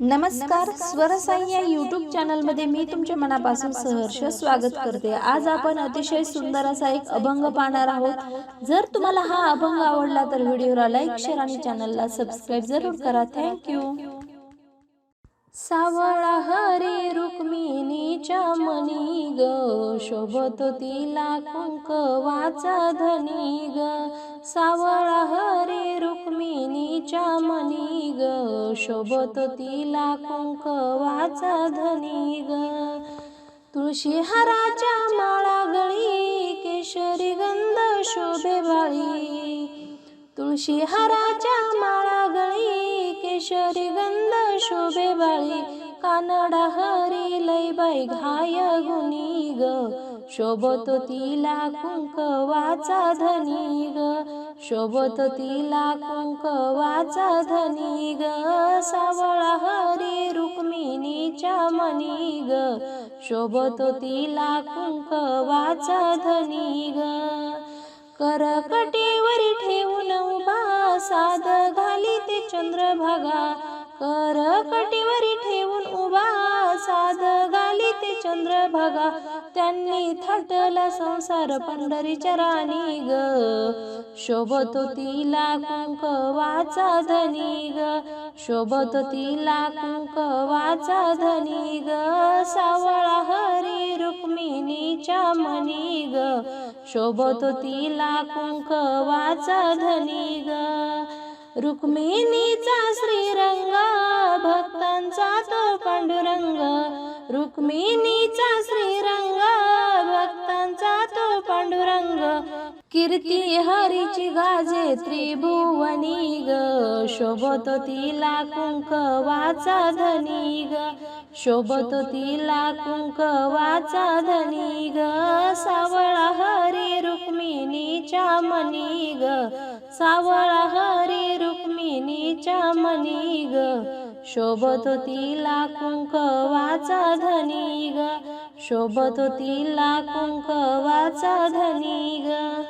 नमस्कार स्वरसाई या यूट्यूब चॅनलमध्ये मी तुमच्या मनापासून सहर्ष स्वागत करते. आज आपण अतिशय सुंदर असा एक अभंग पाहणार आहोत. जर तुम्हाला हा अभंग आवडला तर व्हिडिओला लाईक शेअर आणि चॅनलला सबस्क्राईब जरूर करा. थँक्यू सावळा हरी रुक्मिणीच्या मनी ग शोभत तिला कुंकवाचा धनी ग. सावळा हरी तिच्या मनी ग. शोभत तिला कुंकवाचा धनी ग. तुळशी हाराच्या माळा गळी केशरी गंध शोभे बाळी. तुळशी हाराच्या माळा गळी केशरी गंध शोभे बाळी. कानडा हरी लय बाई घाय गुणी ग. शोभतो तिला कुंकवाचा धनी शोभत तिला कुंकवाचा धनी ग सावळा हरी रुक्मिणीच्या मनी ग. शोभत तिला कुंकवाचा धनी ग. करकटेवर ठेवून उभा साध घाली ते चंद्रभागा. करकटेवर ठेवून उभा चंद्रभागा त्यांनी थाटला संसार पंढरीच्या राणी ग. शोभतो तिला कुंकवाचा धनी ग. शोभतो तिला कुंकवाचा धनी ग. सावळा हरी रुक्मिणीच्या मनी ग. शोभतो तिला कुंकवाचा धनी ग. रुक्मिणीचा श्री रुक्मिणीचा श्रीरंग भक्तांचा तो पांडुरंग. कीर्ती हरीची गाजे त्रिभुवनी ग. शोभतो तिला कुंकवाचा धनी ग. शोभतो तिला कुंकवाचा धनी ग. सावळा हरी रुक्मिणीच्या मनी ग. सावळा हरी रुक्मिणीच्या मनी ग. शोभत तिला कुंकवाचा धनी ग. शोभत तिला कुंकवाचा धनी ग.